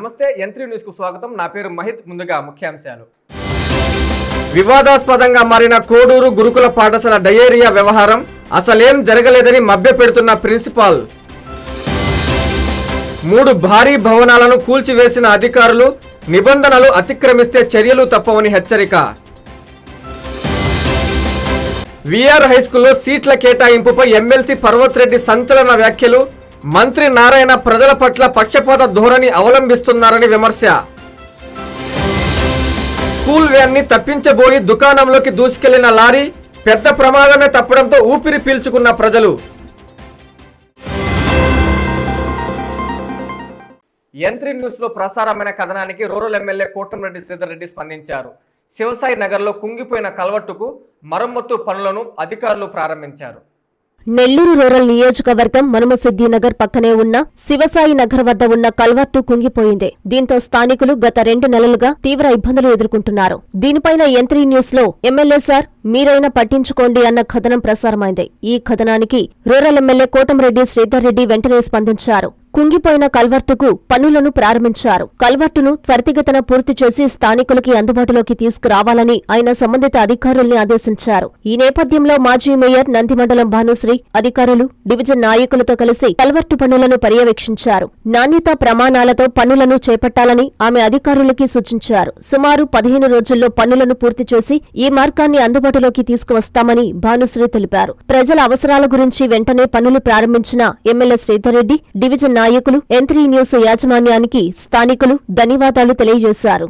నమస్తే ఎంత్రీ న్యూస్కు స్వాగతం. నా పేరు మహిత్ ముందుగా ముఖ్యాంశాలు. వివాదాస్పదంగా మారిన కోడూరు గురుకుల పాఠశాల డయేరియా వ్యవహారం అసలేం జరగలేదని మభ్యపెడుతున్న ప్రిన్సిపాల్. మూడు భారీ భవనాలను కూల్చివేసిన అధికారులు నిబంధనలు అతిక్రమిస్తే చర్యలు తప్పవని హెచ్చరిక. విఆర్ హైస్కూల్లో సీట్ల కేటాయింపుపై ఎమ్మెల్సీ పర్వత్ రెడ్డి సంచలన వ్యాఖ్యలు మంత్రి నారాయణ ప్రజల పట్ల పక్షపాత ధోరణి అవలంబిస్తున్నారని విమర్శ. స్కూల్ వ్యాన్ని తప్పించబోయి దుకాణంలోకి దూసుకెళ్ళిన లారీ పెద్ద ప్రమాదమే తప్పడంతో ఊపిరి పీల్చుకున్న ప్రజలు. ఎంత్రీ న్యూస్లో ప్రసారమైన కథనానికి రూరల్ ఎమ్మెల్యే కోటంరెడ్డి శ్రీధర్రెడ్డి స్పందించారు. శివసాయి నగర్లో కుంగిపోయిన కల్వట్టుకు మరమ్మత్తు పనులను అధికారులు ప్రారంభించారు. నెల్లూరు రూరల్ నియోజకవర్గం మనుమసిద్ది నగర్ పక్కనే ఉన్న శివసాయి నగర్ వద్ద ఉన్న కల్వర్టు కుంగిపోయింది. దీంతో స్థానికులు గత రెండు నెలలుగా తీవ్ర ఇబ్బందులు ఎదుర్కొంటున్నారు. దీనిపైన ఎంత్రీ న్యూస్లో ఎమ్మెల్యే సార్ మీరైనా పట్టించుకోండి అన్న కథనం ప్రసారమైంది. ఈ కథనానికి రూరల్ ఎమ్మెల్యే కోటంరెడ్డి శ్రీధర్ రెడ్డి వెంటనే స్పందించారు. కుంగిపోయిన కల్వర్టుకు పనులను ప్రారంభించారు. కల్వర్టును త్వరితగతన పూర్తి చేసి స్థానికులకి అందుబాటులోకి తీసుకురావాలని ఆయన సంబంధిత అధికారుల్ని ఆదేశించారు. ఈ నేపథ్యంలో మాజీ మేయర్ నందిమండలం భానుశ్రీ అధికారులు డివిజన్ నాయకులతో కలిసి కల్వర్టు పనులను పర్యవేక్షించారు. నాణ్యతా ప్రమాణాలతో పనులను చేపట్టాలని ఆమె అధికారులకి సూచించారు. సుమారు పదిహేను రోజుల్లో పనులను పూర్తి చేసి ఈ మార్గాన్ని అందుబాటులోకి తీసుకువస్తామని భానుశ్రీ తెలిపారు. ప్రజల అవసరాల గురించి వెంటనే పనులు ప్రారంభించిన ఎమ్మెల్యే శ్రీధర్ రెడ్డి డివిజన్ నాయకులు ఎంత్రీ న్యూస్ యాజమాన్యానికి స్థానికులు ధన్యవాదాలు తెలియజేశారు.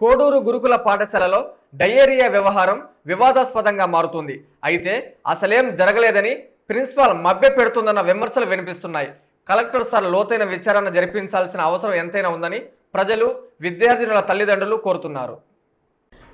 కోడూరు గురుకుల పాఠశాలలో డయేరియా వ్యవహారం వివాదాస్పదంగా మారుతుంది. అయితే అసలేం జరగలేదని ప్రిన్సిపాల్ మభ్య పెడుతుందన్న విమర్శలు వినిపిస్తున్నాయి. కలెక్టర్ సార్ లోతైన విచారణ జరిపించాల్సిన అవసరం ఎంతైనా ఉందని ప్రజలు విద్యార్థినుల తల్లిదండ్రులు కోరుతున్నారు.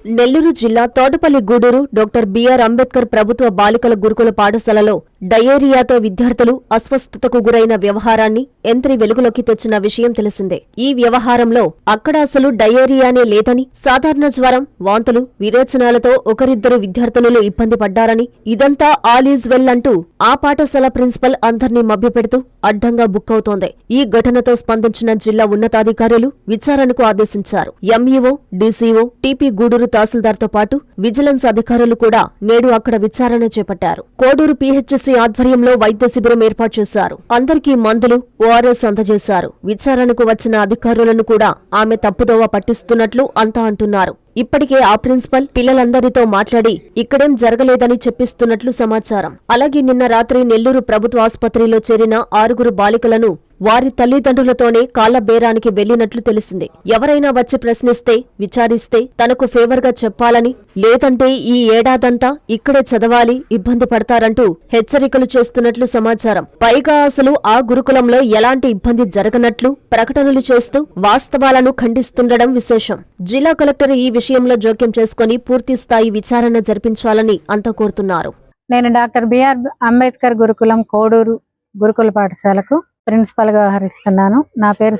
నెల్లూరు జిల్లా తోటపల్లి గూడూరు డాక్టర్ బిఆర్ అంబేద్కర్ ప్రభుత్వ బాలికల గురుకుల పాఠశాలలో డయేరియాతో విద్యార్థులు అస్వస్థతకు గురైన వ్యవహారాన్ని ఎంత్రి వెలుగులోకి తెచ్చిన విషయం తెలిసిందే. ఈ వ్యవహారంలో అక్కడ అసలు డయేరియానే లేదని సాధారణ జ్వరం వాంతులు విరేచనాలతో ఒకరిద్దరు విద్యార్థినులు ఇబ్బంది పడ్డారని ఇదంతా ఆల్ ఈజ్ వెల్ అంటూ ఆ పాఠశాల ప్రిన్సిపల్ అందర్నీ మభ్యపెడుతూ అడ్డంగా బుక్ అవుతోంది. ఈ ఘటనతో స్పందించిన జిల్లా ఉన్నతాధికారులు విచారణకు ఆదేశించారు. ఎంఈఓ డీసీఓ టీపీ గూడూరు తహసీల్దార్తో పాటు విజిలెన్స్ అధికారులు కూడా నేడు అక్కడ విచారణ చేపట్టారు. కోడూరు పీహెచ్సీ ఆధ్వర్యంలో వైద్య శిబిరం ఏర్పాటు చేశారు. అందరికీ మందులు ఓఆర్ఎస్ అందజేశారు. విచారణకు వచ్చిన అధికారులను కూడా ఆమె తప్పుదోవ పట్టిస్తున్నట్లు అంతా అంటున్నారు. ఇప్పటికే ఆ ప్రిన్సిపల్ పిల్లలందరితో మాట్లాడి ఇక్కడేం జరగలేదని చెప్పిస్తున్నట్లు సమాచారం. అలాగే నిన్న రాత్రి నెల్లూరు ప్రభుత్వ ఆసుపత్రిలో చేరిన ఆరుగురు బాలికలను వారి తల్లిదండ్రులతోనే కాళ్ళ బేరానికి వెళ్ళినట్లు తెలిసింది. ఎవరైనా వచ్చి ప్రశ్నిస్తే విచారిస్తే తనకు ఫేవర్గా చెప్పాలని లేదంటే ఈ ఏడాదంతా ఇక్కడే చదవాలి ఇబ్బంది పడతారంటూ హెచ్చరికలు చేస్తున్నట్లు సమాచారం. పైగా అసలు ఆ గురుకులంలో ఎలాంటి ఇబ్బంది జరగనట్లు ప్రకటనలు చేస్తూ వాస్తవాలను ఖండిస్తుండడం విశేషం. జిల్లా కలెక్టర్ ఈ విషయంలో జోక్యం చేసుకుని పూర్తి స్థాయి విచారణ జరిపించాలని అంతా కోరుతున్నారు. నేను డాక్టర్ బిఆర్ అంబేద్కర్ గురుకులం కోడూరు గురుకుల పాఠశాలకు ప్రిన్సిపల్గా వ్యవహరిస్తున్నాను. నా పేరు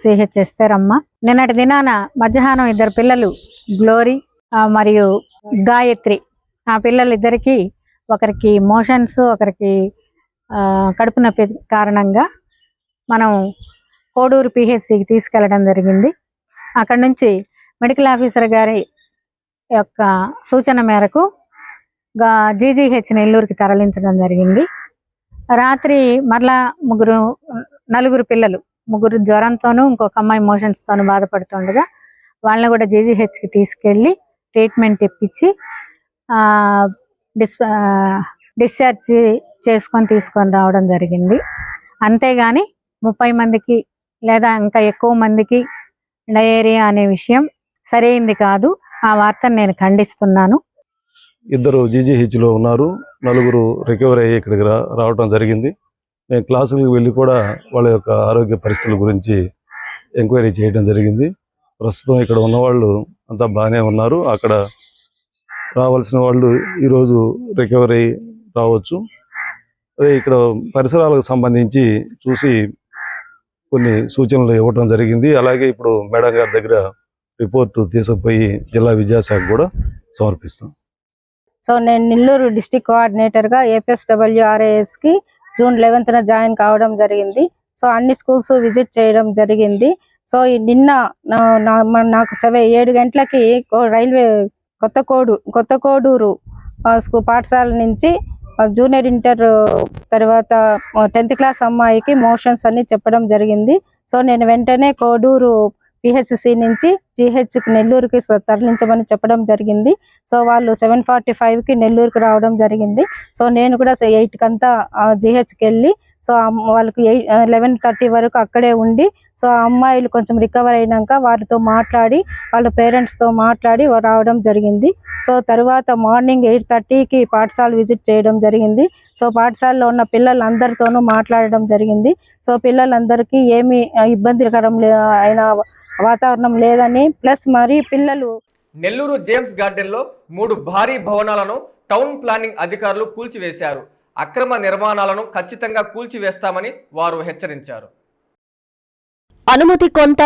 సిహెచ్ ఎస్తేరమ్మ. నిన్నటి దినాన మధ్యాహ్నం ఇద్దరు పిల్లలు గ్లోరీ మరియు గాయత్రి. ఆ పిల్లలిద్దరికీ ఒకరికి మోషన్స్ ఒకరికి కడుపు నొప్పి కారణంగా మనం కోడూరు పిహెచ్సికి తీసుకెళ్ళడం జరిగింది. అక్కడ నుంచి మెడికల్ ఆఫీసర్ గారి యొక్క సూచన మేరకు గా జీజీహెచ్ నెల్లూరుకి తరలించడం జరిగింది. రాత్రి మరలా ముగ్గురు నలుగురు పిల్లలు ముగ్గురు జ్వరంతోనూ ఇంకొక అమ్మాయి మోషన్స్తోనూ బాధపడుతుండగా వాళ్ళని కూడా జీజీహెచ్కి తీసుకెళ్ళి ట్రీట్మెంట్ ఇప్పించి ఆ, డిస్ డిశ్చార్జ్ చేసుకొని తీసుకొని రావడం జరిగింది. అంతేగాని ముప్పై మందికి లేదా ఇంకా ఎక్కువ మందికి డయేరియా అనే విషయం సరైంది కాదు. ఆ వార్తను నేను ఖండిస్తున్నాను. ఇద్దరు జీజీహెచ్లో ఉన్నారు. నలుగురు రికవరీ అయ్యి ఇక్కడికి రా రావడం జరిగింది. నేను క్లాసులకు వెళ్ళి కూడా వాళ్ళ యొక్క ఆరోగ్య పరిస్థితుల గురించి ఎంక్వైరీ చేయడం జరిగింది. ప్రస్తుతం ఇక్కడ ఉన్నవాళ్ళు అంతా బాగానే ఉన్నారు. అక్కడ రావాల్సిన వాళ్ళు ఈరోజు రికవరీ రావచ్చు. అదే ఇక్కడ పరిసరాలకు సంబంధించి చూసి కొన్ని సూచనలు ఇవ్వటం జరిగింది. అలాగే ఇప్పుడు మేడం గారి దగ్గర రిపోర్టు తీసుకుపోయి జిల్లా విద్యాశాఖ కూడా సమర్పిస్తాం. సో నేను నెల్లూరు డిస్టిక్ కోఆర్డినేటర్గా ఏపీఎస్డబ్ల్యూఆర్ఏఎస్కి జూన్ లెవెన్త్న జాయిన్ కావడం జరిగింది. సో అన్ని స్కూల్స్ విజిట్ చేయడం జరిగింది. సో నిన్న నా- నా- నాకు సెవెన్ ఏడు గంటలకి రైల్వే కొత్త కోడు కొత్త కోడూరు పాఠశాల నుంచి జూనియర్ ఇంటర్ తర్వాత టెన్త్ క్లాస్ అమ్మాయికి మోషన్స్ అన్ని చెప్పడం జరిగింది. సో నేను వెంటనే కోడూరు పిహెచ్సి నుంచి జిహెచ్కి నెల్లూరుకి తరలించమని చెప్పడం జరిగింది. సో వాళ్ళు సెవెన్ ఫార్టీ ఫైవ్కి నెల్లూరుకి రావడం జరిగింది. సో నేను కూడా ఎయిట్కి అంతా జిహెచ్కి వెళ్ళి సో అమ్- వాళ్ళకి ఎయిట్ లెవెన్ థర్టీ వరకు అక్కడే ఉండి సో ఆ అమ్మాయిలు కొంచెం రికవర్ అయినాక వారితో మాట్లాడి వాళ్ళ పేరెంట్స్తో మాట్లాడి రావడం జరిగింది. సో తర్వాత మార్నింగ్ ఎయిట్ థర్టీకి పాఠశాల విజిట్ చేయడం జరిగింది. సో పాఠశాలలో ఉన్న పిల్లలందరితోనూ మాట్లాడడం జరిగింది. సో పిల్లలందరికీ ఏమీ ఇబ్బందికరం లే- అయిన వాతావరణం లేదని ప్లస్ మరి పిల్లలు నెల్లూరు జేమ్స్ గార్డెన్లో మూడు భారీ భవనాలను టౌన్ ప్లానింగ్ అధికారులు కూల్చివేశారు. అక్రమ నిర్మాణాలను ఖచ్చితంగా కూల్చివేస్తామని వారు హెచ్చరించారు. అనుమతి కొంత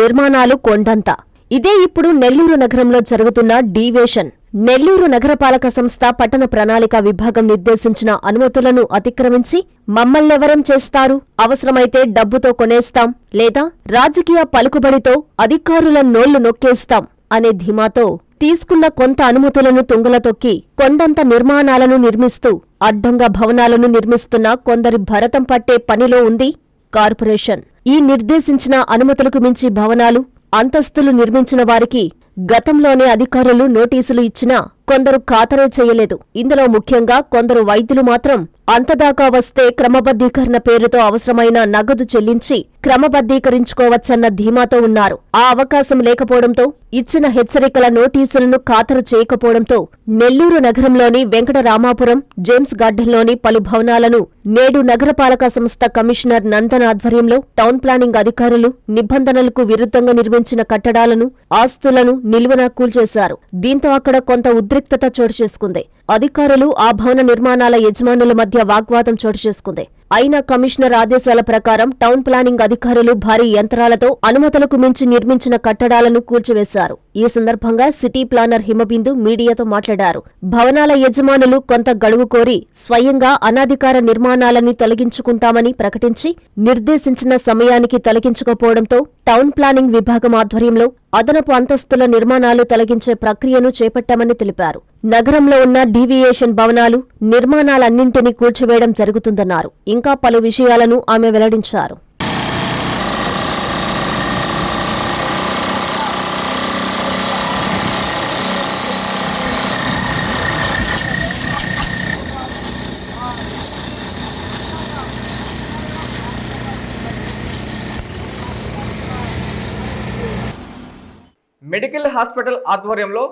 నిర్మాణాలు కొండంత. ఇదే ఇప్పుడు నెల్లూరు నగరంలో జరుగుతున్న డీవేషన్. నెల్లూరు నగరపాలక సంస్థ పట్టణ ప్రణాళిక విభాగం నిర్దేశించిన అనుమతులను అతిక్రమించి మమ్మల్నెవరం చేస్తారు? అవసరమైతే డబ్బుతో కొనేస్తాం లేదా రాజకీయ పలుకుబడితో అధికారుల నోళ్ళు నొక్కేస్తాం అనే ధీమాతో తీసుకున్న కొంత అనుమతులను తుంగల తొక్కి కొండంత నిర్మాణాలను నిర్మిస్తూ అడ్డంగా భవనాలను నిర్మిస్తున్న కొందరి భరతం పట్టే పనిలో ఉంది కార్పొరేషన్. ఈ నిర్దేశించిన అనుమతులకు మించి భవనాలు అంతస్తులు నిర్మించిన వారికి గతంలోనే అధికారులు నోటీసులు ఇచ్చినా కొందరు ఖాతరే చేయలేదు. ఇందులో ముఖ్యంగా కొందరు వైద్యులు మాత్రం అంతదాకా వస్తే క్రమబద్ధీకరణ పేరుతో అవసరమైన నగదు చెల్లించి క్రమబద్ధీకరించుకోవచ్చన్న ధీమాతో ఉన్నారు. ఆ అవకాశం లేకపోవడంతో ఇచ్చిన హెచ్చరికల నోటీసులను ఖాతరు చేయకపోవడంతో నెల్లూరు నగరంలోని వెంకటరామాపురం జేమ్స్ గార్డెన్లోని పలు భవనాలను నేడు నగరపాలక సంస్థ కమిషనర్ నందన్ ఆధ్వర్యంలో టౌన్ ప్లానింగ్ అధికారులు నిబంధనలకు విరుద్ధంగా నిర్మించిన కట్టడాలను ఆస్తులను నిలువన కూల్చేశారు. దీంతో అక్కడ కొంత ఉద్రిక్తత చోటు చేసుకుంది. అధికారులు ఆ భవన నిర్మాణాల యజమానుల మధ్య వాగ్వాదం చోటు చేసుకుంది. అయినా కమిషనర్ ఆదేశాల ప్రకారం టౌన్ ప్లానింగ్ అధికారులు భారీ యంత్రాలతో అనుమతులకు మించి నిర్మించిన కట్టడాలను కూల్చివేశారు. ఈ సందర్భంగా సిటీ ప్లానర్ హిమబిందు మీడియాతో మాట్లాడారు. భవనాల యజమానులు కొంత గడువు కోరి స్వయంగా అనాధికార నిర్మాణాలని తొలగించుకుంటామని ప్రకటించి నిర్దేశించిన సమయానికి తొలగించకపోవడంతో టౌన్ ప్లానింగ్ విభాగం ఆధ్వర్యంలో అదనపు అంతస్తుల నిర్మాణాలు తొలగించే ప్రక్రియను చేపట్టామని తెలిపారు. నగరంలో ఉన్న డీవియేషన్ భవనాలు నిర్మాణాలన్నింటినీ కూల్చివేయడం జరుగుతుందన్నారు. ఇంకా పలు విషయాలను ఆమె వెల్లడించారు. మెడికల్ హాస్పిటల్ ఆధ్వర్యంలో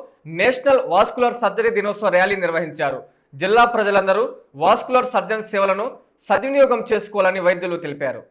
నేషనల్ వాస్కులర్ సర్జరీ దినోత్సవ ర్యాలీ నిర్వహించారు. జిల్లా ప్రజలందరూ వాస్కులర్ సర్జన్ సేవలను సద్వినియోగం చేసుకోవాలని వైద్యులు తెలిపారు.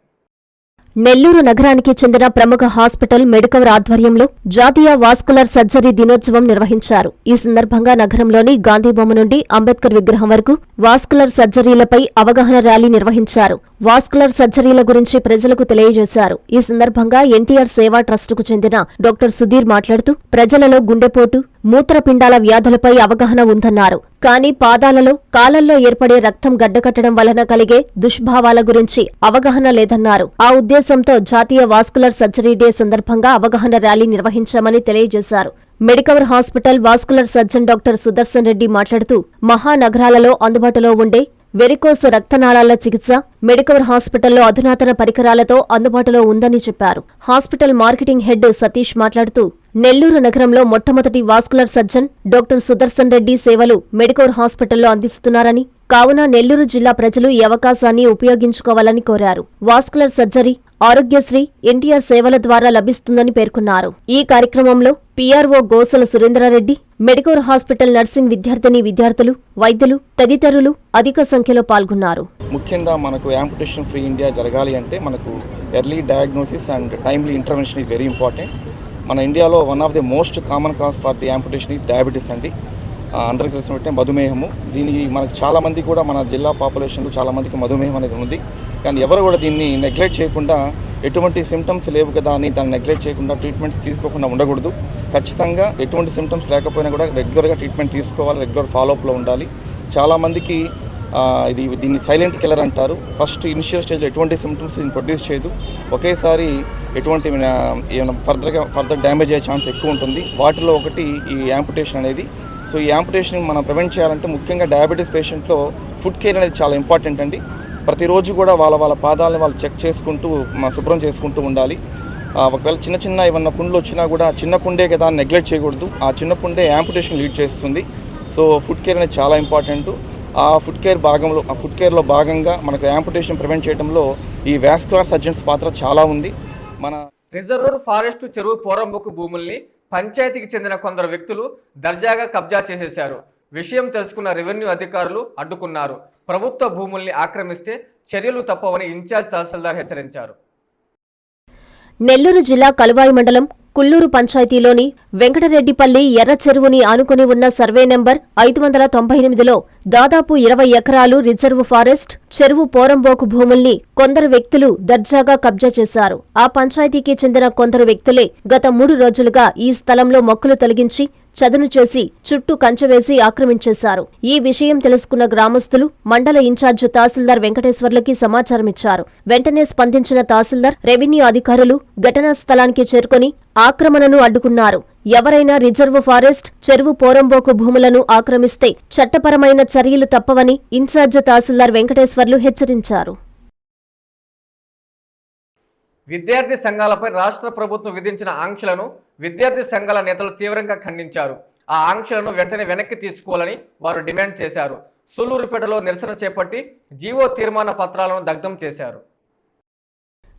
నెల్లూరు నగరానికి చెందిన ప్రముఖ హాస్పిటల్ మెడికవర్ ఆధ్వర్యంలో జాతీయ వాస్కులర్ సర్జరీ దినోత్సవం నిర్వహించారు. ఈ సందర్భంగా నగరంలోని గాంధీబొమ్మ నుండి అంబేద్కర్ విగ్రహం వరకు వాస్కులర్ సర్జరీలపై అవగాహన ర్యాలీ నిర్వహించారు. వాస్కులర్ సర్జరీల గురించి ప్రజలకు తెలియజేశారు. ఈ సందర్భంగా ఎన్టీఆర్ సేవా ట్రస్టుకు చెందిన డాక్టర్ సుధీర్ మాట్లాడుతూ ప్రజలలో గుండెపోటు మూత్రపిండాల వ్యాధులపై అవగాహన ఉందన్నారు. కానీ పాదాలలో కాలల్లో ఏర్పడే రక్తం గడ్డకట్టడం వలన కలిగే దుష్భావాల గురించి అవగాహన లేదన్నారు. ఆ ఉద్దేశంతో జాతీయ వాస్కులర్ సర్జరీ డే సందర్భంగా అవగాహన ర్యాలీ నిర్వహించామని తెలియజేశారు. Medicover hospital vascular surgeon doctor Sudarshan Reddy మాట్లాడుతూ మహానగరాలలో అందుబాటులో ఉండే వెరికోస్ రక్తనాళాల చికిత్స మెడికవర్ హాస్పిటల్లో అధునాతన పరికరాలతో అందుబాటులో ఉందని చెప్పారు. హాస్పిటల్ మార్కెటింగ్ హెడ్ సతీష్ మాట్లాడుతూ నెల్లూరు నగరంలో మొట్టమొదటి vascular surgeon doctor Sudarshan Reddy సేవలు మెడికవర్ హాస్పిటల్లో అందిస్తున్నారని కావున నెల్లూరు జిల్లా ప్రజలు ఈ అవకాశాన్ని ఉపయోగించుకోవాలని కోరారు. వాస్కులర్ సర్జరీ ఆరోగ్యశ్రీ ఎన్టీఆర్ సేవల ద్వారా లభిస్తుందని పేర్కొన్నారు. ఈ కార్యక్రమంలో PRO Gosala Surendra Reddy Medicover hospital nursing విద్యార్థిని విద్యార్థులు వైద్యులు తదితరులు అధిక సంఖ్యలో పాల్గొన్నారు. ముఖ్యంగా మనకు యాంపుటేషన్ ఫ్రీ ఇండియా జరగాలి అంటే మనకు early diagnosis and timely intervention is very important. మన ఇండియాలో one of the most common cause for the amputation is diabetes అండి. అందరికీ తెలిసినట్టే మధుమేహము. దీనికి మనకు చాలామంది కూడా మన జిల్లా పాపులేషన్లో చాలామందికి మధుమేహం అనేది ఉంది. కానీ ఎవరు కూడా దీన్ని నెగ్లెక్ట్ చేయకుండా ఎటువంటి సిమ్టమ్స్ లేవు కదా అని దాన్ని నెగ్లెక్ట్ చేయకుండా ట్రీట్మెంట్స్ తీసుకోకుండా ఉండకూడదు. ఖచ్చితంగా ఎటువంటి సిమ్టమ్స్ లేకపోయినా కూడా రెగ్యులర్గా ట్రీట్మెంట్ తీసుకోవాలి రెగ్యులర్ ఫాలోఅప్లో ఉండాలి. చాలామందికి ఇది దీన్ని సైలెంట్ కిల్లర్ అంటారు. ఫస్ట్ ఇనిషియల్ స్టేజ్లో ఎటువంటి సిమ్టమ్స్ దీన్ని ప్రొడ్యూస్ చేయదు. ఒకేసారి ఎటువంటి ఏమైనా ఫర్దర్గా ఫర్దర్ డ్యామేజ్ అయ్యే ఛాన్స్ ఎక్కువ ఉంటుంది. వాటిలో ఒకటి ఈ యాంపుటేషన్ అనేది సో ఈ యాంపిటేషన్ మనం ప్రివెంట్ చేయాలంటే ముఖ్యంగా డయాబెటీస్ పేషెంట్లో ఫుడ్ కేర్ అనేది చాలా ఇంపార్టెంట్ అండి. ప్రతిరోజు కూడా వాళ్ళ వాళ్ళ పాదాలను వాళ్ళు చెక్ చేసుకుంటూ శుభ్రం చేసుకుంటూ ఉండాలి. ఆ, ఒకవేళ చిన్న చిన్న ఏమన్నా పుండ్లు వచ్చినా కూడా చిన్న పుండే కదా నెగ్లెక్ట్ చేయకూడదు. ఆ చిన్న పుండే యాంపుటేషన్ లీడ్ చేస్తుంది. సో ఫుడ్ కేర్ అనేది చాలా ఇంపార్టెంట్ ఆ ఫుడ్ కేర్ భాగంలో ఆ ఫుడ్ కేర్లో భాగంగా మనకు యాంపుటేషన్ ప్రివెంట్ చేయడంలో ఈ వ్యాస్కులర్ సర్జన్స్ పాత్ర చాలా ఉంది. మన రిజర్వర్ ఫారెస్ట్ చెరువు పోరంబొక్కు భూముల్ని పంచాయతీకి చెందిన కొందరు వ్యక్తులు దర్జాగా కబ్జా చేసేశారు. విషయం తెలుసుకున్న రెవెన్యూ అధికారులు అడ్డుకున్నారు. ప్రభుత్వ భూముల్ని ఆక్రమిస్తే చర్యలు తప్పవని ఇన్ఛార్జ్ తహసీల్దార్ హెచ్చరించారు. నెల్లూరు జిల్లా కలువాయి మండలం కుల్లూరు పంచాయతీలోని వెంకటరెడ్డిపల్లి ఎర్ర చెరువుని ఆనుకుని ఉన్న సర్వే నెంబర్ ఐదు వందల తొంభై ఎనిమిదిలో దాదాపు ఇరవై ఎకరాలు రిజర్వ్ ఫారెస్ట్ చెరువు పోరంబోకు భూముల్ని కొందరు వ్యక్తులు దర్జాగా కబ్జా చేశారు. ఆ పంచాయతీకి చెందిన కొందరు వ్యక్తులే గత మూడు రోజులుగా ఈ స్థలంలో మొక్కలు తొలగించి చదును చేసి చుట్టూ కంచవేసి ఆక్రమించేశారు. ఈ విషయం తెలుసుకున్న గ్రామస్తులు మండల ఇన్ఛార్జ్ తహసీల్దార్ వెంకటేశ్వర్లకి సమాచారం ఇచ్చారు వెంటనే స్పందించిన తహసీల్దార్ రెవెన్యూ అధికారులు ఘటనా స్థలానికి చేరుకొని ఆక్రమణను అడ్డుకున్నారు. ఎవరైనా రిజర్వ్ ఫారెస్ట్ చెరువు పోరంబోకు భూములను ఆక్రమిస్తే చట్టపరమైన చర్యలు తప్పవని ఇన్ఛార్జ్ తహసీల్దార్ వెంకటేశ్వర్లు హెచ్చరించారు. విద్యార్థి సంఘాలపై రాష్ట్ర ప్రభుత్వం విధించిన ఆంక్షలను విద్యార్థి సంఘాల నేతలు తీవ్రంగా ఖండించారు. ఆ ఆంక్షలను వెంటనే వెనక్కి తీసుకోవాలని వారు డిమాండ్ చేశారు. సూళ్ళూరుపేటలో నిరసన చేపట్టి జీవో తీర్మాన పత్రాలను దగ్ధం చేశారు.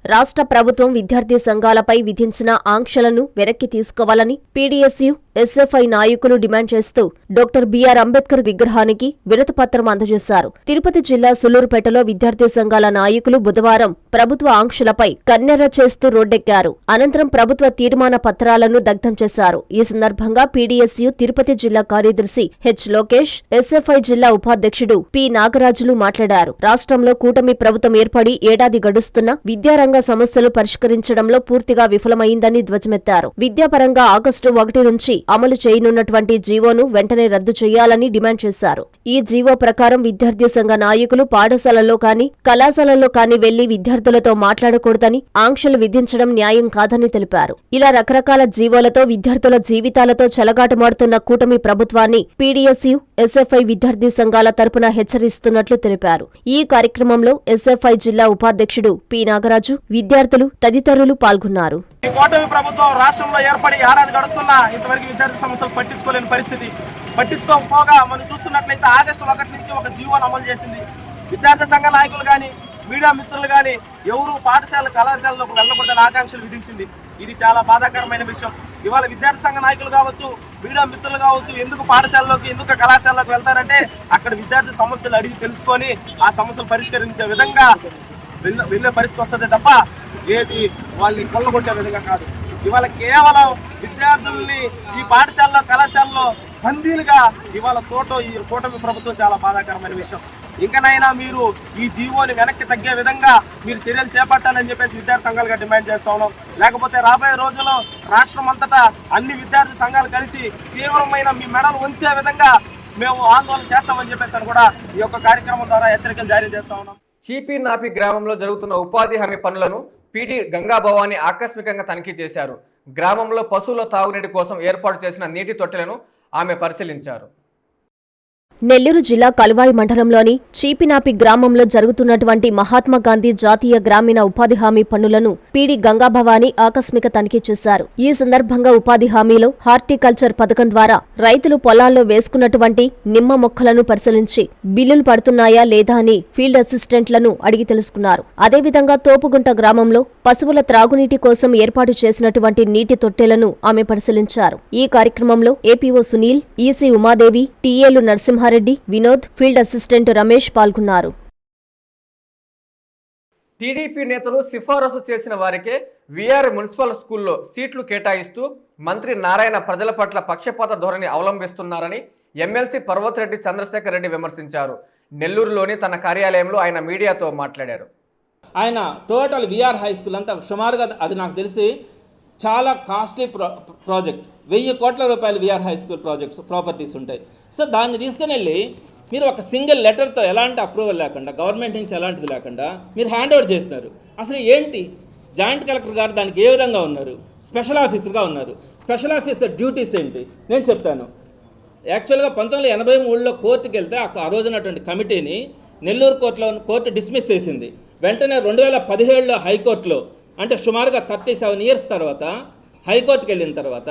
రాష్ట్ర ప్రభుత్వం విద్యార్థి సంఘాలపై విధించిన ఆంక్షలను వెనక్కి తీసుకోవాలని పీడీఎస్యు ఎస్ఎఫ్ఐ నాయకులు డిమాండ్ చేస్తూ డాక్టర్ బిఆర్ అంబేద్కర్ విగ్రహానికి వినతిపత్రం అందజేశారు. తిరుపతి జిల్లా సులూరుపేటలో విద్యార్థి సంఘాల నాయకులు బుధవారం ప్రభుత్వ ఆంక్షలపై కన్నెర్ర చేస్తూ రోడ్డెక్కారు. అనంతరం ప్రభుత్వ తీర్మాన పత్రాలను దగ్ధం చేశారు. ఈ సందర్భంగా పీడీఎస్యు తిరుపతి జిల్లా కార్యదర్శి హెచ్ లోకేష్ ఎస్ఎఫ్ఐ జిల్లా ఉపాధ్యక్షుడు పి నాగరాజులు మాట్లాడారు. రాష్ట్రంలో కూటమి ప్రభుత్వం ఏర్పడి ఏడాది గడుస్తున్న విద్యారంగ సమస్యలు పరిష్కరించడంలో పూర్తిగా విఫలమైందని ధ్వజమెత్తారు. విద్యాపరంగా ఆగస్టు ఒకటి నుంచి అమలు చేయనున్నటువంటి జీవోను వెంటనే రద్దు చేయాలని డిమాండ్ చేశారు. ఈ జీవో ప్రకారం విద్యార్థి సంఘ నాయకులు పాఠశాలల్లో కానీ కళాశాలల్లో కానీ వెళ్ళి విద్యార్థులతో మాట్లాడకూడదని ఆంక్షలు విధించడం న్యాయం కాదని తెలిపారు. ఇలా రకరకాల జీవోలతో విద్యార్థుల జీవితాలతో చెలగాటమాడుతున్న కూటమి ప్రభుత్వాన్ని పీడీఎస్యు ఎస్ఎఫ్ఐ విద్యార్థి సంఘాల తరపున హెచ్చరిస్తున్నట్లు తెలిపారు. ఈ కార్యక్రమంలో ఎస్ఎఫ్ఐ జిల్లా ఉపాధ్యక్షుడు పి నాగరాజు విద్యార్థులు తదితరులు పాల్గొన్నారు. ఈ కూటమి ప్రభుత్వం రాష్ట్రంలో ఏర్పడి ఏడాది గడుస్తున్నా ఇంతవరకు విద్యార్థి సమస్యలు పట్టించుకోలేని పరిస్థితి. పట్టించుకోకపోగా మనం చూసుకున్నట్లయితే ఆగస్టు ఒకటి నుంచి ఒక జీవోను అమలు చేసింది. విద్యార్థి సంఘ నాయకులు కానీ మీడియా మిత్రులు కానీ ఎవరు పాఠశాల కళాశాలలోకి వెళ్ళకూడదని ఆకాంక్షలు విధించింది. ఇది చాలా బాధాకరమైన విషయం. ఇవాళ విద్యార్థి సంఘ నాయకులు కావచ్చు మీడియా మిత్రులు కావచ్చు ఎందుకు పాఠశాలలోకి ఎందుకు కళాశాలలోకి వెళ్తారంటే అక్కడ విద్యార్థి సమస్యలు అడిగి తెలుసుకొని ఆ సమస్యలు పరిష్కరించే విధంగా వెళ్ళ- వెళ్ళే పరిస్థితి వస్తుంది తప్ప ఏది వాళ్ళని కొల్లగొట్టే విధంగా కాదు. ఇవాళ కేవలం విద్యార్థుల్ని ఈ పాఠశాలలో కళాశాలలో బందీలుగా ఇవాళ చూడటం ఈ కూటమి ప్రభుత్వం చాలా బాధాకరమైన విషయం. ఇంకనైనా మీరు ఈ జీవోని వెనక్కి తగ్గే విధంగా మీరు చర్యలు చేపట్టాలని చెప్పేసి విద్యార్థి సంఘాలుగా డిమాండ్ చేస్తా ఉన్నాం. లేకపోతే రాబోయే రోజుల్లో రాష్ట్రం అంతటా అన్ని విద్యార్థి సంఘాలు కలిసి తీవ్రమైన మీ మెడలు ఉంచే విధంగా మేము ఆందోళన చేస్తామని చెప్పేసి అని కూడా ఈ యొక్క కార్యక్రమం ద్వారా హెచ్చరికలు జారీ చేస్తా ఉన్నాం. చీపి నాపి గ్రామంలో జరుగుతున్న ఉపాధి హామీ పనులను పీడీ గంగాభవాని ఆకస్మికంగా తనిఖీ చేశారు. గ్రామంలో పశువుల తాగునీటి కోసం ఏర్పాటు చేసిన నీటి తొట్టెలను ఆమె పరిశీలించారు. నెల్లూరు జిల్లా కలువాయి మండలంలోని చీపినాపి గ్రామంలో జరుగుతున్నటువంటి మహాత్మా గాంధీ జాతీయ గ్రామీణ ఉపాధి హామీ పనులను పీడి గంగాభవాని ఆకస్మిక తనిఖీ చేశారు. ఈ సందర్భంగా ఉపాధి హామీలో హార్టికల్చర్ పథకం ద్వారా రైతులు పొలాల్లో వేసుకున్నటువంటి నిమ్మ మొక్కలను పరిశీలించి బిల్లులు పడుతున్నాయా లేదా అని ఫీల్డ్ అసిస్టెంట్లను అడిగి తెలుసుకున్నారు. అదేవిధంగా తోపుగుంట గ్రామంలో పశువుల త్రాగునీటి కోసం ఏర్పాటు చేసినటువంటి నీటి తొట్టెలను ఆమె పరిశీలించారు. ఈ కార్యక్రమంలో ఏపీఓ సునీల్ ఈసీ ఉమాదేవి టీఏలు నరసింహారెడ్డి వినోద్ ఫీల్డ్ అసిస్టెంట్ రమేష్ పాల్గొన్నారు. టీడీపీ నేతలు సిఫారసు చేసిన వారికే విఆర్ మున్సిపల్ స్కూల్లో సీట్లు కేటాయిస్తూ మంత్రి నారాయణ ప్రజల పట్ల పక్షపాత ధోరణి అవలంబిస్తున్నారని ఎమ్మెల్సీ పర్వతిరెడ్డి చంద్రశేఖర్ రెడ్డి విమర్శించారు. నెల్లూరులోని తన కార్యాలయంలో ఆయన మీడియాతో మాట్లాడారు. ఆయన టోటల్ విఆర్ హై స్కూల్ అంతా సుమారుగా అది నాకు తెలిసి చాలా కాస్ట్లీ ప్రో ప్రాజెక్ట్ వెయ్యి కోట్ల రూపాయలు VR high school projects properties ఉంటాయి. సో దాన్ని తీసుకుని వెళ్ళి మీరు ఒక సింగిల్ లెటర్తో ఎలాంటి అప్రూవల్ లేకుండా గవర్నమెంట్ నుంచి ఎలాంటిది లేకుండా మీరు హ్యాండ్ ఓవర్ చేసినారు అసలు ఏంటి? జాయింట్ కలెక్టర్ గారు దానికి ఏ విధంగా ఉన్నారు? స్పెషల్ ఆఫీసర్గా ఉన్నారు. స్పెషల్ ఆఫీసర్ డ్యూటీస్ ఏంటి? నేను చెప్తాను. యాక్చువల్గా పంతొమ్మిది వందల ఎనభై మూడులో కోర్టుకి వెళ్తే ఆ ఆ రోజునటువంటి కమిటీని నెల్లూరు కోర్టులో కోర్టు డిస్మిస్ చేసింది. వెంటనే రెండు వేల పదిహేడులో హైకోర్టులో అంటే సుమారుగా థర్టీ సెవెన్ ఇయర్స్ తర్వాత హైకోర్టుకి వెళ్ళిన తర్వాత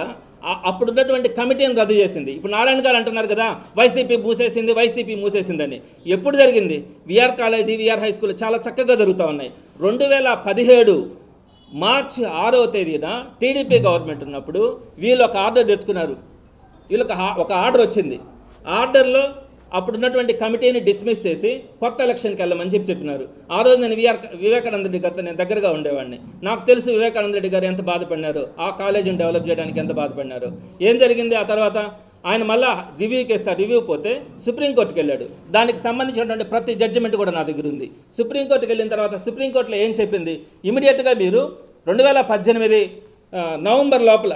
అప్పుడు ఉన్నటువంటి కమిటీని రద్దు చేసింది. ఇప్పుడు నారాయణ గారు అంటున్నారు కదా వైసీపీ మూసేసింది వైసీపీ మూసేసిందని. ఎప్పుడు జరిగింది? VR college VR high school చాలా చక్కగా జరుగుతూ ఉన్నాయి. రెండు వేల పదిహేడు మార్చి ఆరవ తేదీన టీడీపీ గవర్నమెంట్ ఉన్నప్పుడు వీళ్ళు ఒక ఆర్డర్ తెచ్చుకున్నారు. వీళ్ళకి ఒక ఆర్డర్ వచ్చింది. ఆర్డర్లో అప్పుడు ఉన్నటువంటి కమిటీని డిస్మిస్ చేసి కొత్త ఎలక్షన్కి వెళ్ళమని చెప్పి చెప్పినారు. ఆ రోజు నేను విఆర్ వివేకానంద రెడ్డి గారితో నేను దగ్గరగా ఉండేవాడిని. నాకు తెలుసు వివేకానంద రెడ్డి గారు ఎంత బాధపడినారు ఆ కాలేజీని డెవలప్ చేయడానికి ఎంత బాధపడినారు. ఏం జరిగింది? ఆ తర్వాత ఆయన మళ్ళా రివ్యూకి ఇస్తారు రివ్యూ పోతే సుప్రీంకోర్టుకి వెళ్ళాడు. దానికి సంబంధించినటువంటి ప్రతి జడ్జిమెంట్ కూడా నా దగ్గర ఉంది. సుప్రీంకోర్టుకి వెళ్ళిన తర్వాత సుప్రీంకోర్టులో ఏం చెప్పింది? ఇమీడియట్గా మీరు రెండు వేల పద్దెనిమిది నవంబర్ లోపల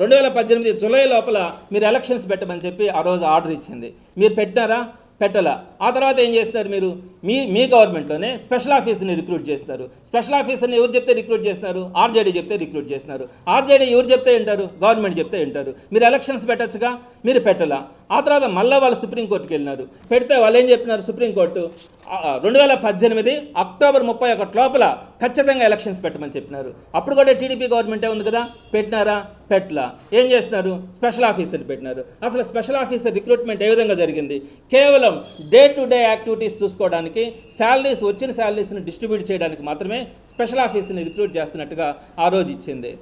రెండు వేల పద్దెనిమిది జూలై లోపల మీరు ఎలక్షన్స్ పెట్టమని చెప్పి ఆ రోజు ఆర్డర్ ఇచ్చింది. మీరు పెట్టారా పెట్టలా? ఆ తర్వాత ఏం చేస్తారు మీరు? మీ మీ గవర్నమెంట్లోనే స్పెషల్ ఆఫీసర్ని రిక్రూట్ చేస్తారు. స్పెషల్ ఆఫీసర్ని ఎవరు చెప్తే రిక్రూట్ చేస్తున్నారు? ఆర్జేడీ చెప్తే రిక్రూట్ చేస్తున్నారు. ఆర్జేడీ ఎవరు చెప్తే వింటారు? గవర్నమెంట్ చెప్తే వింటారు. మీరు ఎలక్షన్స్ పెట్టచ్చుగా? మీరు పెట్టలా? ఆ తర్వాత మళ్ళీ వాళ్ళు సుప్రీంకోర్టుకి వెళ్ళినారు. పెడితే వాళ్ళు ఏం చెప్పినారు సుప్రీంకోర్టు? రెండు వేల పద్దెనిమిది అక్టోబర్ ముప్పై ఒకటి లోపల ఖచ్చితంగా ఎలక్షన్స్ పెట్టమని చెప్పినారు. అప్పుడు కూడా టీడీపీ గవర్నమెంటే ఉంది కదా? పెట్టినారా? పెట్టలా. ఏం చేస్తున్నారు? స్పెషల్ ఆఫీసర్ పెట్టినారు. అసలు స్పెషల్ ఆఫీసర్ రిక్రూట్మెంట్ ఏ విధంగా జరిగింది? కేవలం డే టు డే యాక్టివిటీస్ చూసుకోవడానికి శాలరీస్ వచ్చిన శాలరీస్ని డిస్ట్రిబ్యూట్ చేయడానికి మాత్రమే స్పెషల్ ఆఫీసర్ని రిక్రూట్ చేస్తున్నట్టుగా ఆ రోజు ఇచ్చింది.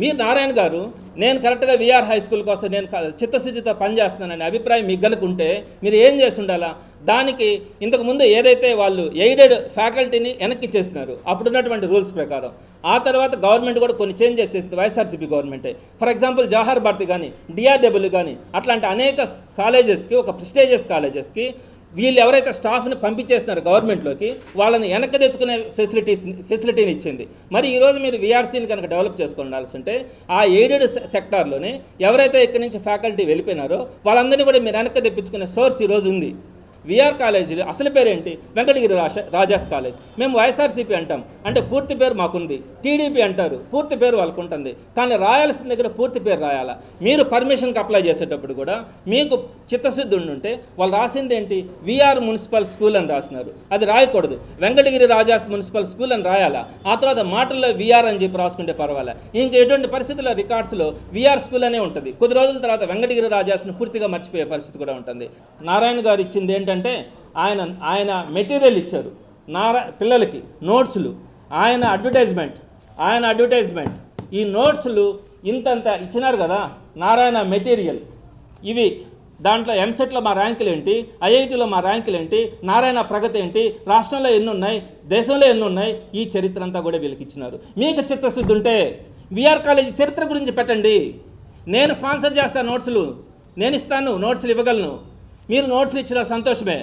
మీరు నారాయణ గారు నేను కరెక్ట్గా విఆర్ హై స్కూల్ కోసం నేను చిత్తశుద్ధితో పనిచేస్తున్నాననే అభిప్రాయం మీకు గనుకుంటే మీరు ఏం చేసి ఉండాలా దానికి ఇంతకుముందు ఏదైతే వాళ్ళు ఎయిడెడ్ ఫ్యాకల్టీని వెనక్కి ఇచ్చేస్తున్నారు అప్పుడున్నటువంటి రూల్స్ ప్రకారం. ఆ తర్వాత గవర్నమెంట్ కూడా కొన్ని చేంజెస్ చేసింది వైఎస్ఆర్సీపీ గవర్నమెంటే. ఫర్ ఎగ్జాంపుల్ జవహర్ భారతి కానీ డిఆర్డబ్ల్యూ కానీ అట్లాంటి అనేక కాలేజెస్కి ఒక ప్రిస్టేజియస్ కాలేజెస్కి వీళ్ళు ఎవరైతే స్టాఫ్ని పంపించేస్తున్నారు గవర్నమెంట్లోకి వాళ్ళని వెనక్కి తెచ్చుకునే ఫెసిలిటీస్ ఫెసిలిటీని ఇచ్చింది. మరి ఈరోజు మీరు విఆర్సీని కనుక డెవలప్ చేసుకోవాల్సి ఉంటే ఆ ఎయిడెడ్ సెక్టార్లోనే ఎవరైతే ఇక్కడి నుంచి ఫ్యాకల్టీ వెళ్ళిపోయినారో వాళ్ళందరినీ కూడా మీరు వెనక్కి తెప్పించుకునే సోర్స్ ఈరోజు ఉంది. విఆర్ కాలేజీలో అసలు పేరేంటి? వెంకటగిరి రాజా రాజాస్ కాలేజ్. మేము వైఎస్ఆర్సీపీ అంటాం. అంటే పూర్తి పేరు మాకుంది. టీడీపీ అంటారు. పూర్తి పేరు వాళ్ళకు ఉంటుంది కానీ రాయాల్సిన దగ్గర పూర్తి పేరు రాయాలా? మీరు పర్మిషన్కి అప్లై చేసేటప్పుడు కూడా మీకు చిత్తశుద్ధి ఉంటే వాళ్ళు రాసింది ఏంటి విఆర్ మున్సిపల్ స్కూల్ అని రాసినారు. అది రాయకూడదు. వెంకటగిరి రాజాస్ మున్సిపల్ స్కూల్ అని రాయాలా? ఆ తర్వాత మాటల్లో విఆర్ అని చెప్పి రాసుకుంటే పర్వాలే. ఇంక ఎటువంటి పరిస్థితుల్లో రికార్డ్స్లో విఆర్ స్కూల్ అనే ఉంటుంది. కొద్ది రోజుల తర్వాత వెంకటగిరి రాజాస్ను పూర్తిగా మర్చిపోయే పరిస్థితి కూడా ఉంటుంది. నారాయణ గారు ఇచ్చింది ఏంటంటే ఆయన ఆయన మెటీరియల్ ఇచ్చారు. నారా పిల్లలకి నోట్స్లు ఆయన అడ్వర్టైజ్మెంట్ ఆయన అడ్వర్టైజ్మెంట్. ఈ నోట్స్లు ఇంతంత ఇచ్చినారు కదా నారాయణ మెటీరియల్. ఇవి దాంట్లో ఎంసెట్లో మా ర్యాంకులు ఏంటి ఐఐటిలో మా ర్యాంకులు ఏంటి నారాయణ ప్రగతి ఏంటి రాష్ట్రంలో ఎన్ని ఉన్నాయి దేశంలో ఎన్ని ఉన్నాయి ఈ చరిత్ర అంతా కూడా వీళ్ళకి ఇచ్చినారు. మీకు చిత్తశుద్ధి ఉంటే విఆర్ కాలేజీ చరిత్ర గురించి పెట్టండి. నేను స్పాన్సర్ చేస్తాను నోట్స్లు. నేను ఇస్తాను నోట్స్లు ఇవ్వగలను. మీరు నోట్స్లు ఇచ్చిన సంతోషమే.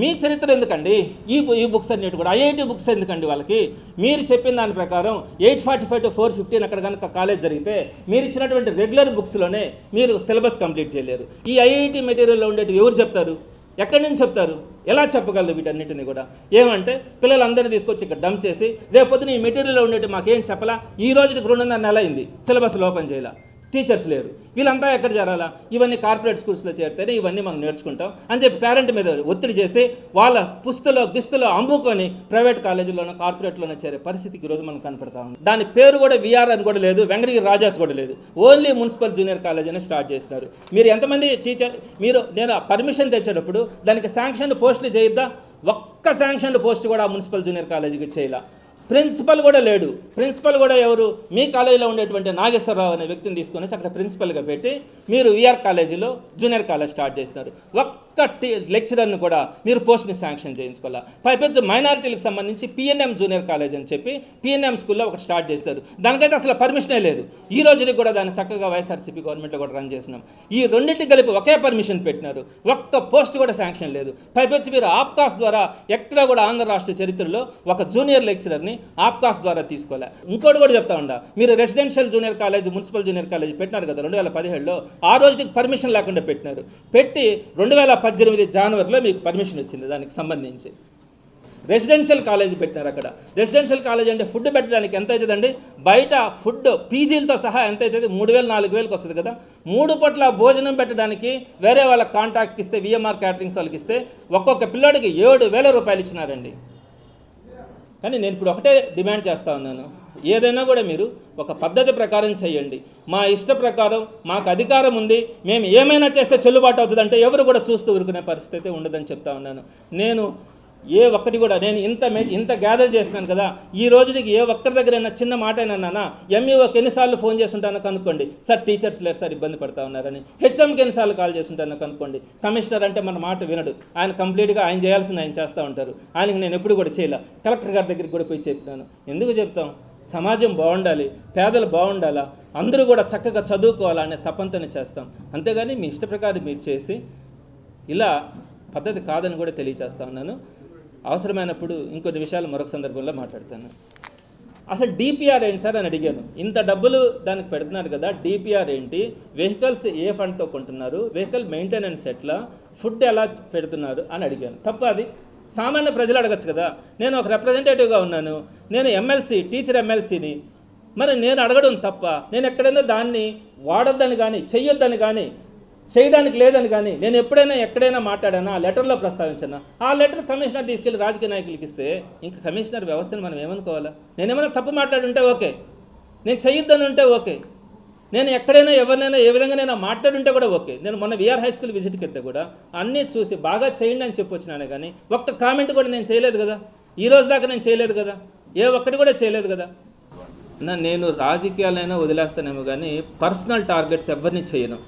మీ చరిత్ర ఎందుకండి? ఈ ఈ బుక్స్ అన్నిటి కూడా ఐఐటి బుక్స్ ఎందుకండి వాళ్ళకి? మీరు చెప్పిన దాని ప్రకారం eight forty five to four fifteen అక్కడ కనుక కాలేజ్ జరిగితే మీరు ఇచ్చినటువంటి రెగ్యులర్ బుక్స్లోనే మీరు సిలబస్ కంప్లీట్ చేయలేరు. ఈ ఐఐటి మెటీరియల్లో ఉండేటివి ఎవరు చెప్తారు? ఎక్కడి నుంచి చెప్తారు? ఎలా చెప్పగలరు వీటన్నిటిని కూడా? ఏమంటే పిల్లలందరినీ తీసుకొచ్చి ఇక్కడ డంప్ చేసి రేపొద్దున ఈ మెటీరియల్లో ఉండేటి మాకేం చెప్పలా? ఈ రోజుకి రెండున్నర నెల అయింది సిలబస్ ఓపెన్ చేయాల. టీచర్స్ లేరు. వీళ్ళంతా ఎక్కడ చేరాలా? ఇవన్నీ కార్పొరేట్ స్కూల్స్లో చేరితేనే ఇవన్నీ మనం నేర్చుకుంటాం అని చెప్పి పేరెంట్ మీద ఒత్తిడి చేసి వాళ్ళ పుస్తులో గిస్తులో అమ్ముకొని ప్రైవేట్ కాలేజీలోనో కార్పొరేట్లోనో చేరే పరిస్థితికి ఈరోజు మనం కనపడతా ఉంది దాని పేరు కూడా విఆర్ అని కూడా లేదు వెంకటగిరి రాజాస్ కూడా లేదు. ఓన్లీ మున్సిపల్ జూనియర్ కాలేజ్ అని స్టార్ట్ చేస్తున్నారు. మీరు ఎంతమంది టీచర్ మీరు నేను పర్మిషన్ తెచ్చేటప్పుడు దానికి శాంక్షన్ పోస్టులు చేయొద్దా? ఒక్క శాంక్షన్ పోస్ట్ కూడా మున్సిపల్ జూనియర్ కాలేజీకి చేయాల. ప్రిన్సిపల్ కూడా లేడు. ప్రిన్సిపల్ కూడా ఎవరు? మీ కాలేజీలో ఉండేటువంటి నాగేశ్వరరావు అనే వ్యక్తిని తీసుకొని అక్కడ ప్రిన్సిపల్గా పెట్టి మీరు విఆర్ కాలేజీలో జూనియర్ కాలేజ్ స్టార్ట్ చేస్తున్నారు ఒక్క టీ లెక్చరర్ని కూడా మీరు పోస్ట్ని శాంక్షన్ చేయించుకోవాలి? పైపెచ్చు మైనారిటీలకు సంబంధించి పిఎన్ఎం జూనియర్ కాలేజ్ అని చెప్పి పిఎన్ఎం స్కూల్లో ఒకటి స్టార్ట్ చేస్తారు. దానికైతే అసలు పర్మిషనే లేదు. ఈ రోజుకి కూడా దాన్ని చక్కగా వైఎస్ఆర్సీపీ గవర్నమెంట్లో కూడా రన్ చేసినాం ఈ రెండింటి కలిపి ఒకే పర్మిషన్ పెట్టినారు. ఒక్క పోస్ట్ కూడా శాంక్షన్ లేదు. పైపెచ్చు మీరు ఆప్కాస్ ద్వారా ఎక్కడ కూడా ఆంధ్ర రాష్ట్ర చరిత్రలో ఒక జూనియర్ లెక్చరర్ని ఆప్కాస్ ద్వారా తీసుకోలే ఇంకోటి కూడా చెప్తా ఉండా మీరు residential junior college municipal junior college పెట్టినారు కదా రెండు వేల పదిహేడులో. ఆ రోజుకి పర్మిషన్ లేకుండా పెట్టినారు. పెట్టి రెండు వేల పద్దెనిమిది జనవరిలో మీకు పర్మిషన్ వచ్చింది దానికి సంబంధించి. రెసిడెన్షియల్ కాలేజ్ పెట్టినారు అక్కడ. రెసిడెన్షియల్ కాలేజ్ అంటే ఫుడ్ పెట్టడానికి ఎంత అవుతుందండి? బయట ఫుడ్ పీజీలతో సహా ఎంత అవుతుంది? మూడు వేలు నాలుగు వేలకు వస్తుంది కదా. మూడు పట్ల భోజనం పెట్టడానికి వేరే వాళ్ళ కాంటాక్ట్కి ఇస్తే విఎంఆర్ క్యాటరింగ్స్ వాళ్ళకి ఇస్తే ఒక్కొక్క పిల్లాడికి ఏడు వేల రూపాయలు ఇచ్చినారండి. కానీ నేను ఇప్పుడు ఒకటే డిమాండ్ చేస్తా ఉన్నాను. ఏదైనా కూడా మీరు ఒక పద్ధతి ప్రకారం చేయండి. మా ఇష్ట ప్రకారం మాకు అధికారం ఉంది మేము ఏమైనా చేస్తే చెల్లుబాటు అవుతుందంటే ఎవరు కూడా చూస్తూ ఊరుకునే పరిస్థితి అయితే ఉండదని చెప్తా ఉన్నాను. నేను ఏ ఒక్కటి కూడా నేను ఇంత మే ఇంత గ్యాదర్ చేసినాను కదా ఈ రోజుకి ఏ ఒక్కరి దగ్గరైనా చిన్న మాట అయినా ఎంఈఓకి ఎన్నిసార్లు ఫోన్ చేస్తుంటానో కనుక్కోండి. సార్ టీచర్స్ లేరు సార్ ఇబ్బంది పడతా ఉన్నారని. హెచ్ఎంకి ఎన్నిసార్లు కాల్ చేస్తుంటానో కనుక్కోండి. కమిషనర్ అంటే మన మాట వినడు. ఆయన కంప్లీట్గా ఆయన చేయాల్సింది ఆయన చేస్తూ ఉంటారు. ఆయనకి నేను ఎప్పుడు కూడా చేయలే. కలెక్టర్ గారి దగ్గరికి కూడా పోయి చెప్తాను ఎందుకు చెప్తాం? సమాజం బాగుండాలి పేదలు బాగుండాలా అందరూ కూడా చక్కగా చదువుకోవాలనే తపంతోనే చేస్తాం. అంతేగాని మీ ఇష్ట ప్రకారం మీరు చేసి ఇలా పద్ధతి కాదని కూడా తెలియచేస్తా ఉన్నాను. అవసరమైనప్పుడు ఇంకొన్ని విషయాలు మరొక సందర్భంలో మాట్లాడతాను. అసలు డిపిఆర్ ఏంటి సార్ అని అడిగాను. ఇంత డబ్బులు దానికి పెడుతున్నారు కదా డిపిఆర్ ఏంటి? వెహికల్స్ ఏ ఫండ్తో కొంటున్నారు? వెహికల్ మెయింటెనెన్స్ ఎట్లా? ఫుడ్ ఎలా పెడుతున్నారు అని అడిగాను. తప్ప అది సామాన్య ప్రజలు అడగచ్చు కదా. నేను ఒక రిప్రజెంటేటివ్గా ఉన్నాను. నేను ఎమ్మెల్సీ టీచర్ ఎమ్మెల్సీని మరి నేను అడగడం తప్ప నేను ఎక్కడైనా దాన్ని వాడొద్దని కానీ చెయ్యొద్దని కానీ చేయడానికి లేదని కానీ నేను ఎప్పుడైనా ఎక్కడైనా మాట్లాడానా? ఆ లెటర్లో ప్రస్తావించానా? ఆ లెటర్ కమిషనర్ తీసుకెళ్ళి రాజకీయ నాయకులకి ఇస్తే ఇంకా కమిషనర్ వ్యవస్థను మనం ఏమనుకోవాలా? నేనేమైనా తప్పు మాట్లాడుంటే ఓకే. నేను చెయ్యొద్దని ఉంటే ఓకే. నేను ఎక్కడైనా ఎవరినైనా ఏ విధంగా నేను మాట్లాడుంటే కూడా ఓకే. నేను మొన్న విఆర్ హై స్కూల్ విజిట్కి వెళ్తే కూడా అన్నీ చూసి బాగా చేయండి అని చెప్పొచ్చినానే కానీ ఒక్క కామెంట్ కూడా నేను చేయలేదు కదా. ఈ రోజు దాకా నేను చేయలేదు కదా. ఏ ఒక్కటి కూడా చేయలేదు కదా. నా నేను రాజకీయాలైనా వదిలేస్తానేమో కానీ పర్సనల్ టార్గెట్స్ ఎవరిని చేయను.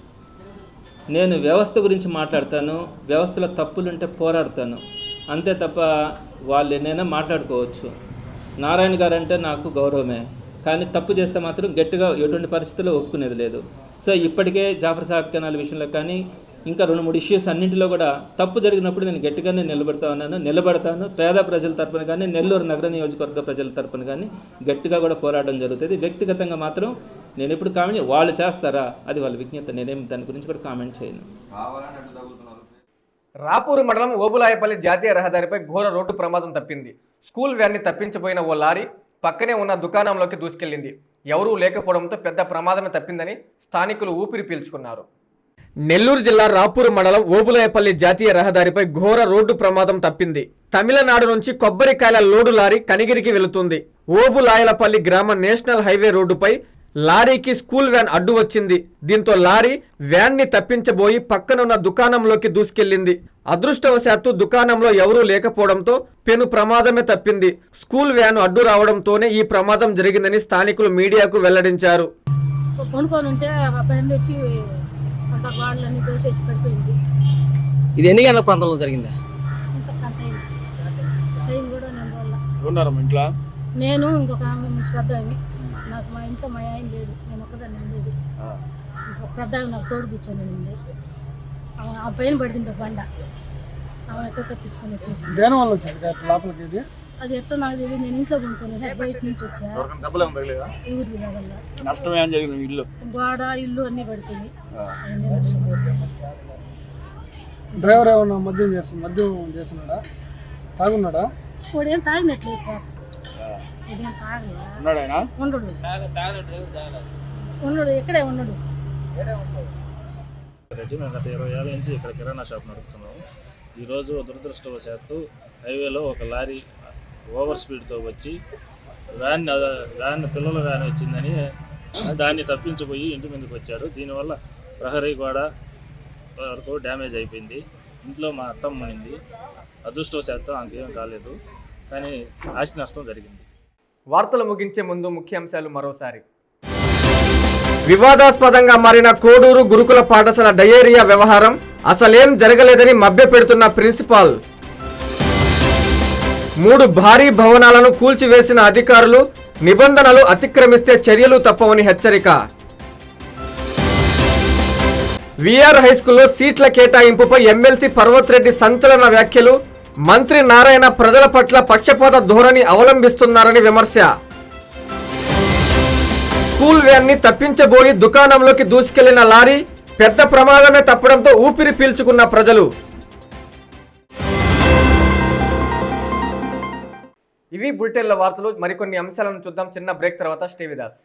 నేను వ్యవస్థ గురించి మాట్లాడతాను వ్యవస్థలో తప్పులుంటే పోరాడతాను. అంతే తప్ప వాళ్ళు ఎన్నైనా మాట్లాడుకోవచ్చు. నారాయణ గారు అంటే నాకు గౌరవమే. కానీ తప్పు చేస్తే మాత్రం గట్టిగా ఎటువంటి పరిస్థితుల్లో ఒప్పుకునేది లేదు. సో ఇప్పటికే జాఫర్ సాహెబ్ కెనాల్ విషయంలో కానీ ఇంకా రెండు మూడు ఇష్యూస్ అన్నింటిలో కూడా తప్పు జరిగినప్పుడు నేను గట్టిగానే నిలబడతా ఉన్నాను నిలబడతాను. పేద ప్రజల తరపున కానీ నెల్లూరు నగర నియోజకవర్గ ప్రజల తరపున కానీ గట్టిగా కూడా పోరాటం జరుగుతుంది. వ్యక్తిగతంగా మాత్రం నేను ఎప్పుడు కామెంట్ వాళ్ళు చేస్తారా? అది వాళ్ళ విజ్ఞత. నేనేం దాని గురించి కూడా కామెంట్ చేయను. రాపూరు మండలం ఓబులాయపల్లి జాతీయ రహదారిపై ఘోర రోడ్డు ప్రమాదం తప్పింది. స్కూల్ వ్యాన్ని తప్పించబోయిన ఓ లారీ పక్కనే ఉన్న దుకాణంలోకి దూసుకెళ్ళింది ఎవరూ లేకపోవడంతో పెద్ద ప్రమాదమే తప్పిందని స్థానికులు ఊపిరి పీల్చుకున్నారు. నెల్లూరు జిల్లా రాపూరు మండలం ఓబులాయపల్లి జాతీయ రహదారిపై ఘోర రోడ్డు ప్రమాదం తప్పింది. తమిళనాడు నుంచి కొబ్బరికాయల లోడు లారీ కనిగిరికి వెళుతుంది. ఓబులాయలపల్లి గ్రామ నేషనల్ హైవే రోడ్డుపై లారీకి స్కూల్ వ్యాన్ అడ్డు వచ్చింది. దీంతో లారీ వ్యాన్ని తప్పించబోయి పక్కనున్న దుకాణంలోకి దూసుకెళ్ళింది అదృష్టవశాత్తు దుకాణంలో ఎవరూ లేకపోవడంతో పెను ప్రమాదమే తప్పింది. స్కూల్ వ్యాన్ అడ్డు రావడంతోనే ఈ ప్రమాదం జరిగిందని స్థానికులు మీడియాకు వెల్లడించారు. కొనుక్కొని ఉంటే బండి వచ్చి అంత గోడలన్నీ దోసేసి పడిపోయింది. ఇది ఎన్ని గంటల ప్రాంతంలో జరిగిందా? ఇంట్లో? నేను ఇంకొక ఆమె మిస్ పెద్ద ఆమె నాకు మా ఇంట్లో మా ఆయన లేడు. నేను ఒక్కదాన్ని ఇంకొక పెద్ద నాకు తోడు కూర్చొని ఉంది ఆ పైన పడింది బండ. ఆమె ఎక్కడ తప్పించుకొని వచ్చేసి. దేని వల్ల వచ్చింది లోపలికి ఇది అది ఎట్టో నాకు తెలియదు. నేను ఇంట్లో కొనుక్కొని బయట నుంచి వచ్చా. డబ్బులు ఏం తగలేదా ఊరి వల్ల నష్టం ఏం జరిగింది ఇల్లు? గోడ ఇల్లు అన్నీ నష్టం. డ్రైవర్ ఏమన్నా మద్యం చేస్తుంది మద్యం చేస్తున్నాడా? తాగున్నాడా? ఇప్పుడు ఏం తాగినట్లేదు సార్. ఇదేం తాగలే ఉన్నాడు ఆయన? ఉండడు. ఉండడు. ఇక్కడే ఉండడు. రెడ్డి మేము గత ఇరవై ఏళ్ళ నుంచి ఇక్కడ కిరాణా షాప్ నడుపుతున్నాము ఈరోజు దురదృష్టవశాత్తు హైవేలో ఒక లారీ ఓవర్ స్పీడ్తో వచ్చి వ్యాన్ వ్యాన్ పిల్లల వ్యాన్ వచ్చిందని దాన్ని తప్పించిపోయి ఇంటి ముందుకు వచ్చాడు దీనివల్ల ప్రహరీ గోడ వరకు డ్యామేజ్ అయిపోయింది. ఇంట్లో మా అత్తమ్మ ఉంది అదృష్టవశాత్తు ఆమెకేం కాలేదు. కానీ ఆస్తి నష్టం జరిగింది. వార్తలు ముగించే ముందు ముఖ్యాంశాలు మరోసారి. వివాదాస్పదంగా మారిన కోడూరు గురుకుల పాఠశాల డయేరియా వ్యవహారం అసలేం జరగలేదని మభ్యపెడుతున్న ప్రిన్సిపాల్. మూడు భారీ భవనాలను కూల్చివేసిన అధికారులు నిబంధనలు అతిక్రమిస్తే చర్యలు తప్పవని హెచ్చరిక. విఆర్ హైస్కూల్లో సీట్ల కేటాయింపుపై ఎమ్మెల్సీ పర్వత్ రెడ్డి సంచలన వ్యాఖ్యలు మంత్రి నారాయణ ప్రజల పట్ల పక్షపాత ధోరణి అవలంబిస్తున్నారని విమర్శ. స్కూల్ వ్యాన్ని తప్పించబోయి దుకాణంలోకి దూసుకెళ్ళిన లారీ పెద్ద ప్రమాదమే తప్పడంతో ఊపిరి పీల్చుకున్న ప్రజలు. ఇవి బులెటిన్ల వార్తలు. మరికొన్ని అంశాలను చూద్దాం. చిన్న బ్రేక్ తర్వాత శ్రీవిదాస్.